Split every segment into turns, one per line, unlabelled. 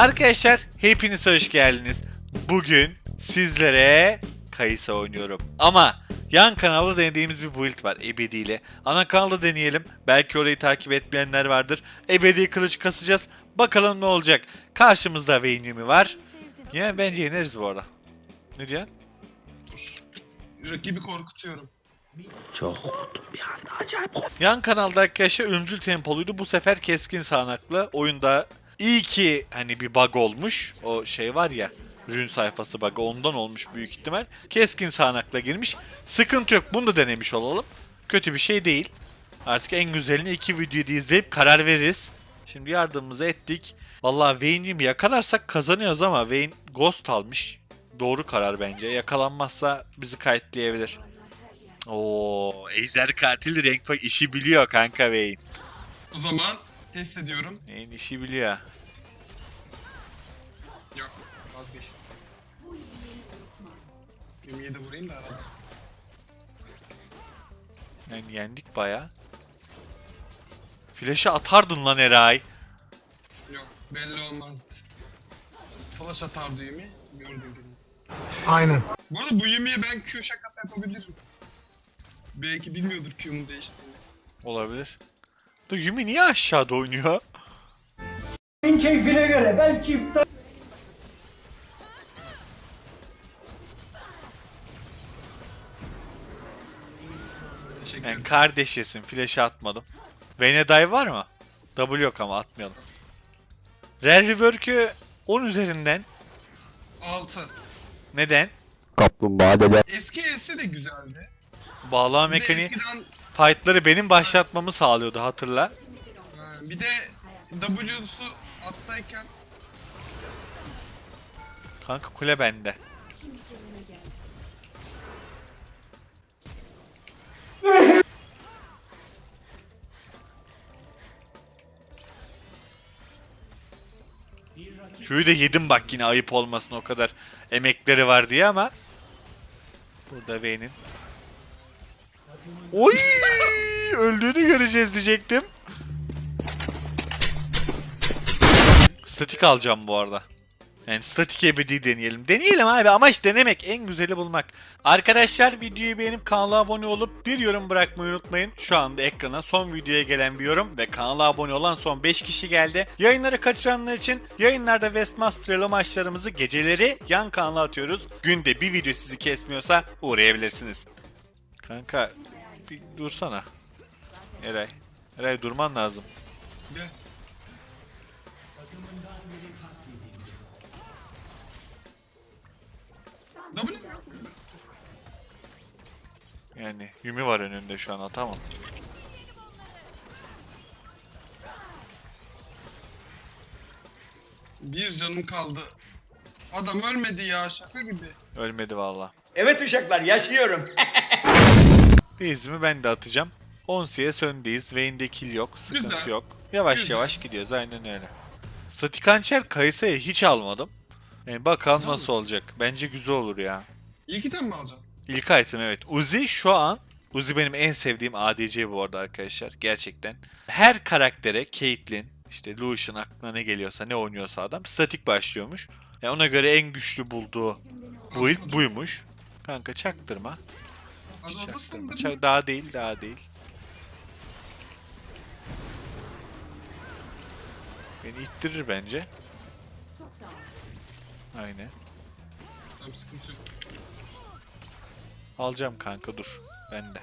Arkadaşlar hepiniz hoş geldiniz. Bugün sizlere Kayısa oynuyorum. Ama yan kanalda denediğimiz bir build var Ebedi ile. Ana kanalda deneyelim. Belki orayı takip etmeyenler vardır. Ebedi kılıç kasacağız. Bakalım ne olacak. Karşımızda Vayne Yumi var. Ya bence yeneriz bu arada. Ne diyorsun?
Rakibi korkutuyorum.
Yan kanalda arkadaşlar ölümcül tempoluydu. Bu sefer keskin sağanaklı. Oyunda iyi ki hani bir bug olmuş. O şey var ya. Rün sayfası bug'ı ondan olmuş büyük ihtimal. Keskin sağanakla girmiş. Sıkıntı yok. Bunu da denemiş olalım. Kötü bir şey değil. Artık en güzelini iki videoyu izleyip karar veririz. Şimdi yardımımızı ettik. Vallahi Vayne'yi yakalarsak kazanıyoruz ama Vayne Ghost almış. Doğru karar bence. Yakalanmazsa bizi kayıtlayabilir. Oo, Ejder katil renk işi biliyor kanka Vayne.
O zaman test ediyorum.
Vayne işi biliyor.
Yok vazgeçtim. 27 vurayım da arada.
Yani yendik baya. Flash'ı atardın lan Eray.
Yok belli olmazdı. Flash atardı Yumi. Gördüm gibi.
Aynen.
Bu arada bu Yumi'ye ben Q şakası yapabilirim. Belki bilmiyordur Q'mun değiştiğini.
Olabilir. Dur Yumi niye aşağıda oynuyor?
Senin keyfine göre belki iptal
Yani kardeşesin flash'ı atmadım. Vayne'e dive var mı? W yok ama atmayalım. Rare Rework'ü 10 üzerinden.
6.
Neden?
Eski S'e de güzeldi.
Bağlama
Bir de
mekaniği
eskiden
fight'ları benim başlatmamı sağlıyordu hatırla.
ha, bir de W'su attayken
Kanka kule bende. Q'yu da yedim bak yine ayıp olmasın o kadar emekleri var diye ama Burada Vayne'in Oy! Öldüğünü göreceğiz diyecektim. Statik alacağım bu arada. Yani statik ebedi deneyelim. Deneyelim abi amaç denemek en güzeli bulmak. Arkadaşlar videoyu beğenip kanala abone olup bir yorum bırakmayı unutmayın. Şu anda ekrana son videoya gelen bir yorum ve kanala abone olan son 5 kişi geldi. Yayınları kaçıranlar için yayınlarda Westmaster Elo maçlarımızı geceleri yan kanala atıyoruz. Günde bir video sizi kesmiyorsa uğrayabilirsiniz. Kanka bir dursana. Eray. Eray durman lazım.
de W
Yani Yumi var önünde şu an atamam.
Bir canım kaldı. Adam ölmedi ya şaka gibi.
Ölmedi valla.
Evet uşaklar yaşıyorum.
Base'imi ben de atacağım. 10 CS öndeyiz. Vayne'de kill yok. Sıkıntı
Güzel.
yok. Yavaş
Güzel.
yavaş gidiyoruz. Aynen öyle. Statik hançer Kayısa'ya hiç almadım. Yani bakalım
Güzel
nasıl olacak. Bence güzel olur ya.
İlk item mi alacağım?
İlk item evet. Uzi şu an Uzi benim en sevdiğim ADC bu arada arkadaşlar. Gerçekten. Her karaktere Caitlyn, işte Lucian aklına ne geliyorsa ne oynuyorsa adam statik başlıyormuş. Yani ona göre en güçlü bulduğu build buymuş. Kanka çaktırma. Çaktırma.
hazırsın değil mi?
Çak- daha değil daha değil. Beni ittirir bence. Aynen.
Tamam sıkıntı yok.
Alacağım kanka dur. Ben de.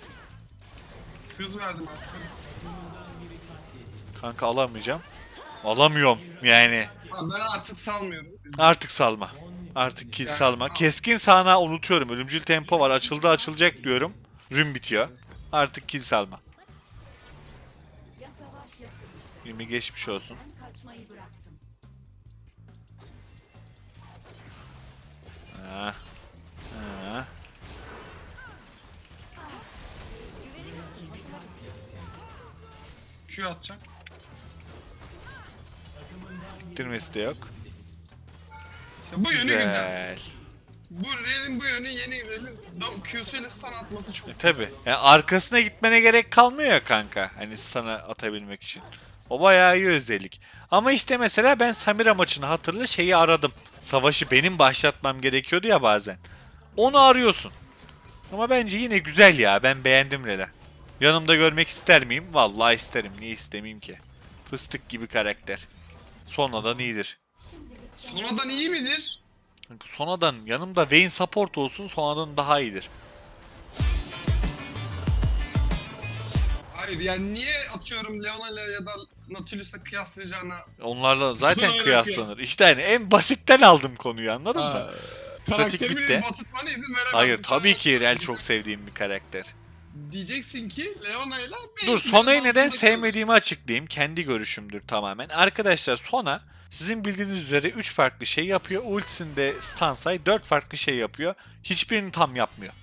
Hız verdim.
Kanka alamayacağım. Alamıyorum yani.
Abi ben artık salmıyorum.
Artık salma. Artık kill salma. Keskin sağına unutuyorum. Ölümcül tempo var. Açıldı açılacak diyorum. Rün bitiyor. Artık kill salma. Yumi geçmiş olsun. Ha. Ha.
Q atacağım.
Bitirmesi de yok.
İşte bu yönü güzel.
Güzel.
Bu relin bu yönü yeni relin da- Q'suyla stun atması çok
E tabi. Yani arkasına gitmene gerek kalmıyor ya kanka. Hani sana atabilmek için. O bayağı iyi özellik. Ama işte mesela ben Samira maçını hatırla şeyi aradım. Savaşı benim başlatmam gerekiyordu ya bazen. Onu arıyorsun. Ama bence yine güzel ya. Ben beğendim Rela. Yanımda görmek ister miyim? Vallahi isterim. Niye istemeyeyim ki? Fıstık gibi karakter. Sonradan iyidir.
Sonradan iyi midir?
Sonradan yanımda Vayne support olsun sonradan daha iyidir.
Hayır yani niye atıyorum Leona'yla ya da Nautilus'la kıyaslayacağına
Onlarla zaten kıyaslanır.
kıyas.
İşte hani en basitten aldım konuyu anladın mı?
Ha.
Statik
karakterimi
bitti.
batırmana izin veremem.
Hayır tabii ki Rel çok sevdiğim bir karakter.
Diyeceksin ki Leona'yla
Dur Sona'yı neden sevmediğimi açıklayayım. Kendi görüşümdür tamamen. Arkadaşlar Sona sizin bildiğiniz üzere 3 farklı şey yapıyor. Ultisinde Stansay 4 farklı şey yapıyor. Hiçbirini tam yapmıyor.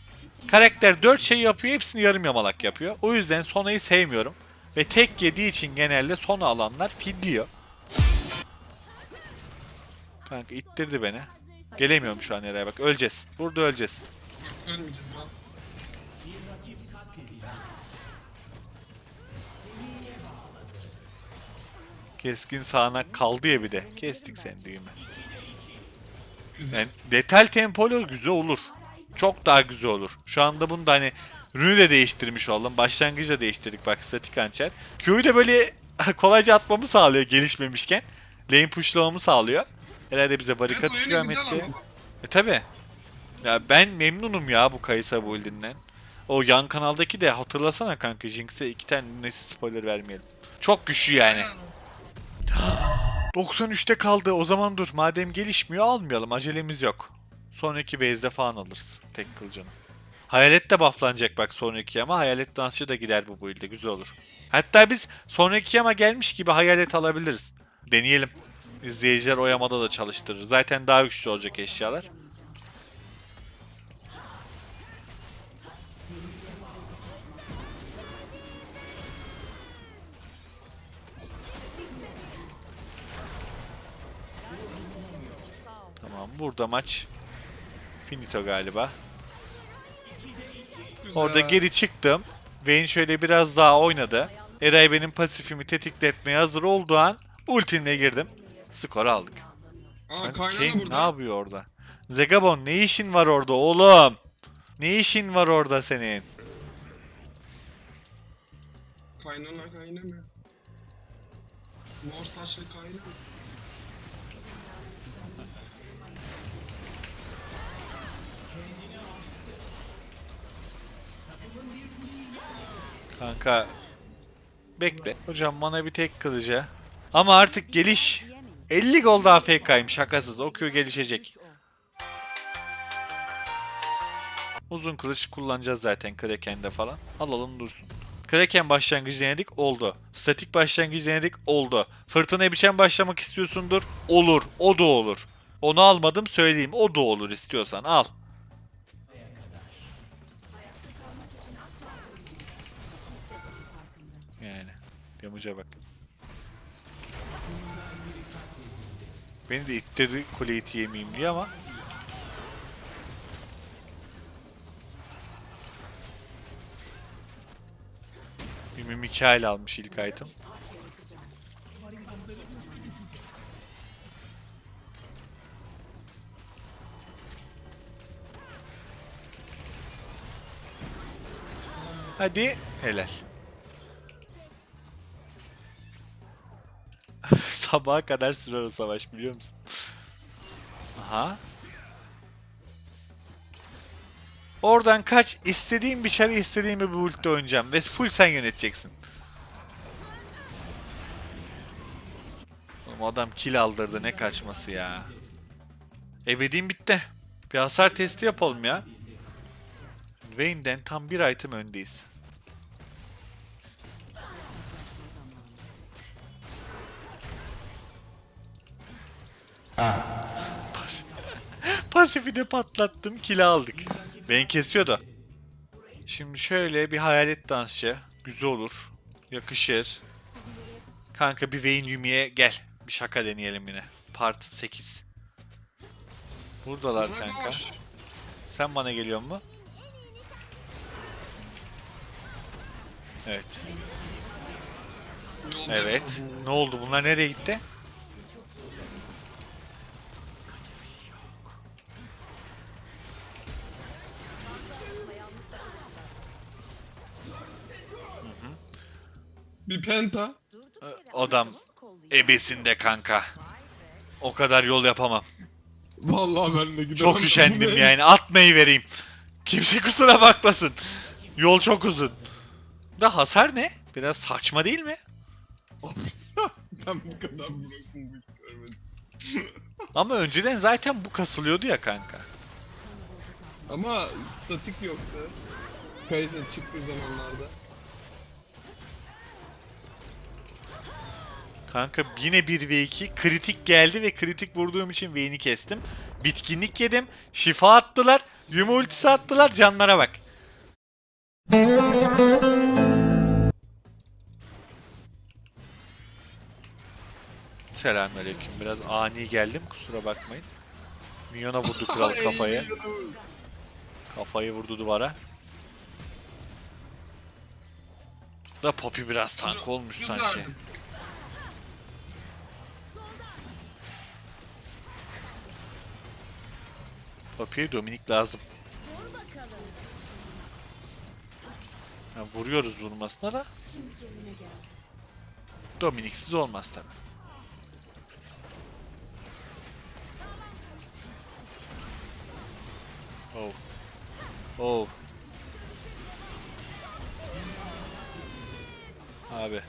Karakter 4 şey yapıyor hepsini yarım yamalak yapıyor. O yüzden Sona'yı sevmiyorum. Ve tek yediği için genelde Sona alanlar fidliyor. Kanka ittirdi beni. Gelemiyorum şu an nereye bak. Öleceğiz. Burada öleceğiz.
Ölmeyeceğiz lan.
Keskin sağanak kaldı ya bir de. Kestik sen düğümü.
Güzel.
Yani detal tempolu güzel olur. Çok daha güzel olur. Şu anda bunu da hani rünü de değiştirmiş oldum. Başlangıcı da değiştirdik bak statik hançer. Q'yu da böyle kolayca atmamı sağlıyor gelişmemişken. Lane pushlamamı sağlıyor. Herhalde bize barikat
Evet, ama.
E tabi. Ya ben memnunum ya bu Kaysa build'inden. O yan kanaldaki de hatırlasana kanka Jinx'e iki tane neyse spoiler vermeyelim. Çok güçlü yani.
Helal olsun.
93'te kaldı. O zaman dur. Madem gelişmiyor almayalım. Acelemiz yok. Sonraki base'de falan alırız. Tek kılcanı. Hayalet de bufflanacak bak sonraki ama hayalet dansçı da gider bu build'e. Güzel olur. Hatta biz sonraki ama gelmiş gibi hayalet alabiliriz. Deneyelim. İzleyiciler o yamada da çalıştırır. Zaten daha güçlü olacak eşyalar. Burada maç finito galiba.
Güzel.
Orada geri çıktım. Vayne şöyle biraz daha oynadı. Eray benim pasifimi tetikletmeye hazır olduğu an ultimle girdim. Skor aldık.
Aa
Ben
kaynana
Kane ne
burada.
yapıyor orada? Zegabon ne işin var orada oğlum? Ne işin var orada senin?
Kaynana kaynana. Mor saçlı kaynana.
Kanka bekle. Hocam bana bir tek kılıcı. Ama artık geliş 50 gol daha AFK'yim şakasız. O Q gelişecek. Uzun kılıç kullanacağız zaten Kraken'de falan. Alalım dursun. Kraken başlangıcı denedik oldu. Statik başlangıcı denedik oldu. Fırtına biçen başlamak istiyorsundur. Olur. O da olur. Onu almadım söyleyeyim. O da olur istiyorsan al. Yamuca bak. Beni de ittirdi kule iti yemeyeyim diye ama. Bir Mikael almış ilk item. Hadi helal. Sabaha kadar sürer o savaş biliyor musun? Aha. Oradan kaç istediğin bir çarı istediğin bir ulti oynayacağım ve full sen yöneteceksin. Oğlum adam kill aldırdı ne kaçması ya. Ebediğim bitti. Bir hasar testi yapalım ya. Vayne'den tam bir item öndeyiz. Pasif- Pasifi de patlattım, kill aldık. Beni kesiyordu. Şimdi şöyle bir hayalet dansçı. Güzel olur. Yakışır. Kanka bir Vayne Yumi'ye gel. Bir şaka deneyelim yine. Part 8. Buradalar kanka. Sen bana geliyor mu? Evet. Evet. Ne oldu? Bunlar nereye gitti?
Bir penta.
Adam ebesinde kanka. O kadar yol yapamam.
Vallahi ben de giderim.
Çok üşendim yani. Atmayı vereyim. Kimse kusura bakmasın. Yol çok uzun. Da hasar ne? Biraz saçma değil mi?
ben bu kadar görmedim.
Ama önceden zaten bu kasılıyordu ya kanka.
Ama statik yoktu. Kayısı çıktığı zamanlarda.
Kanka yine 1v2 kritik geldi ve kritik vurduğum için Vayne'i kestim. Bitkinlik yedim. Şifa attılar. Yuma ultisi attılar. Canlara bak. Selamünaleyküm. Biraz ani geldim. Kusura bakmayın. Minyona vurdu kral kafaya. Kafayı vurdu duvara. Da Poppy biraz tank olmuş sanki. Poppy'ye Dominik lazım. Ha, vuruyoruz vurmasına da. Dominiksiz olmaz tabi. Oh. Oh. Abi.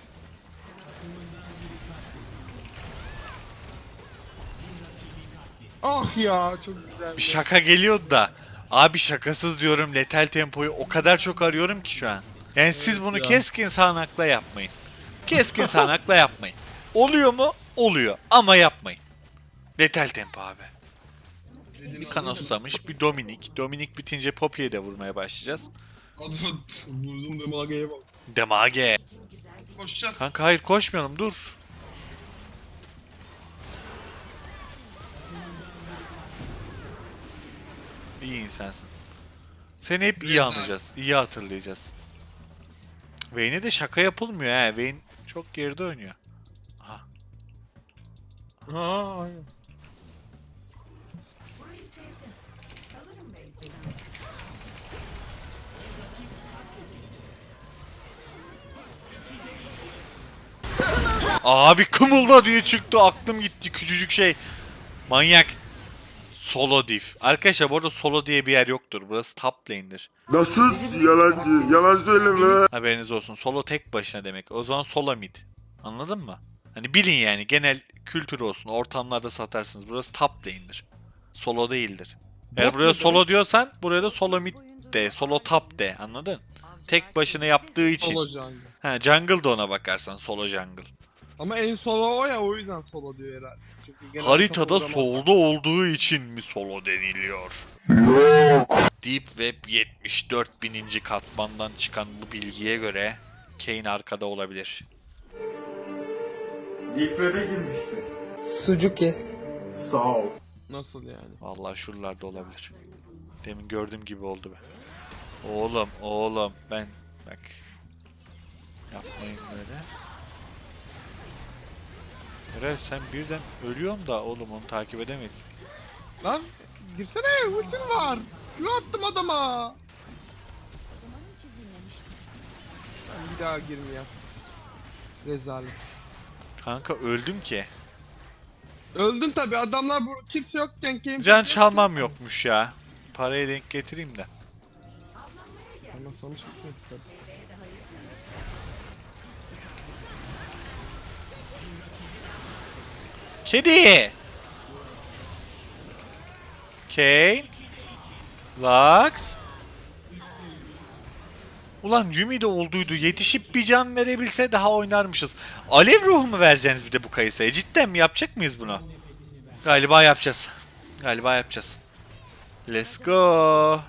Ah ya çok güzel.
Bir şaka geliyordu da. Abi şakasız diyorum letal tempoyu o kadar çok arıyorum ki şu an. Yani siz bunu
ya.
keskin sağanakla yapmayın. Keskin sağanakla yapmayın. Oluyor mu? Oluyor. Ama yapmayın. Letal tempo abi. Bir Kanos susamış, bir Dominik. Dominik bitince Poppy'ye de vurmaya başlayacağız.
Vurdum demageye bak.
Demage.
Koşacağız.
Kanka hayır koşmayalım dur. İyi insansın. Seni hep iyi anlayacağız. iyi hatırlayacağız. Vayne'e de şaka yapılmıyor ha. Vayne çok geride oynuyor. Aha.
Ha aynen.
Abi kımılda diye çıktı. Aklım gitti küçücük şey. Manyak. Solo div. Arkadaşlar bu arada solo diye bir yer yoktur. Burası top lane'dir.
Nasıl yalancı? Yalan söyleme.
Haberiniz olsun. Solo tek başına demek. O zaman solo mid. Anladın mı? Hani bilin yani genel kültür olsun. Ortamlarda satarsınız. Burası top lane'dir. Solo değildir. Eğer buraya solo diyorsan buraya da solo mid de. Solo top de. Anladın? Tek başına yaptığı için.
Solo jungle.
Ha, jungle da ona bakarsan. Solo jungle.
Ama en solo o ya o yüzden solo diyor herhalde. Çünkü genel
Haritada solda olduğu için mi solo deniliyor? Deep Web 74 bininci katmandan çıkan bu bilgiye göre Kane arkada olabilir.
Deep Web'e girmişsin.
Sucuk ye.
Sağ ol.
Nasıl yani?
Vallahi şuralarda olabilir. Demin gördüğüm gibi oldu be. Oğlum, oğlum ben bak yapmayın böyle. Eray sen birden ölüyorum da oğlum onu takip edemeyiz.
Lan girsene ultin var. Kül attım adama. Ben bir daha girmeyeyim. Rezalet.
Kanka öldüm ki.
Öldün tabi adamlar bu kimse yokken kim
Can çalmam yokmuş ya. Parayı denk getireyim de.
Ama sonuç
Kedi. Kane. Lux. Ulan Yumi de olduydu. Yetişip bir can verebilse daha oynarmışız. Alev ruhu mu vereceksiniz bir de bu kayısaya? Cidden mi yapacak mıyız bunu? Galiba yapacağız. Galiba yapacağız. Let's go.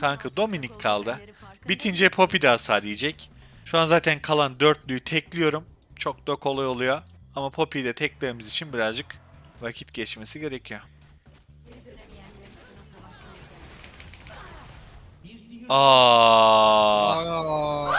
Kanka Dominik kaldı. Bitince Poppy de hasar yiyecek. Şu an zaten kalan dörtlüyü tekliyorum. Çok da kolay oluyor. Ama Poppy'yi de teklememiz için birazcık vakit geçmesi gerekiyor. Aa,
Aa.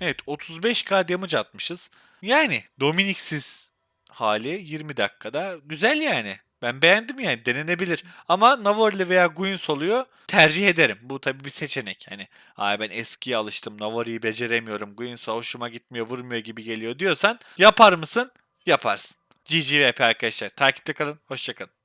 Evet 35k damage atmışız. Yani Dominik'siz hali 20 dakikada güzel yani. Ben beğendim yani denenebilir. Ama Navarre veya Guinness oluyor tercih ederim. Bu tabii bir seçenek. Hani ay ben eskiye alıştım Navarre'yi beceremiyorum. Guinness'a hoşuma gitmiyor vurmuyor gibi geliyor diyorsan yapar mısın? Yaparsın. GGVP arkadaşlar. Takipte kalın. Hoşçakalın.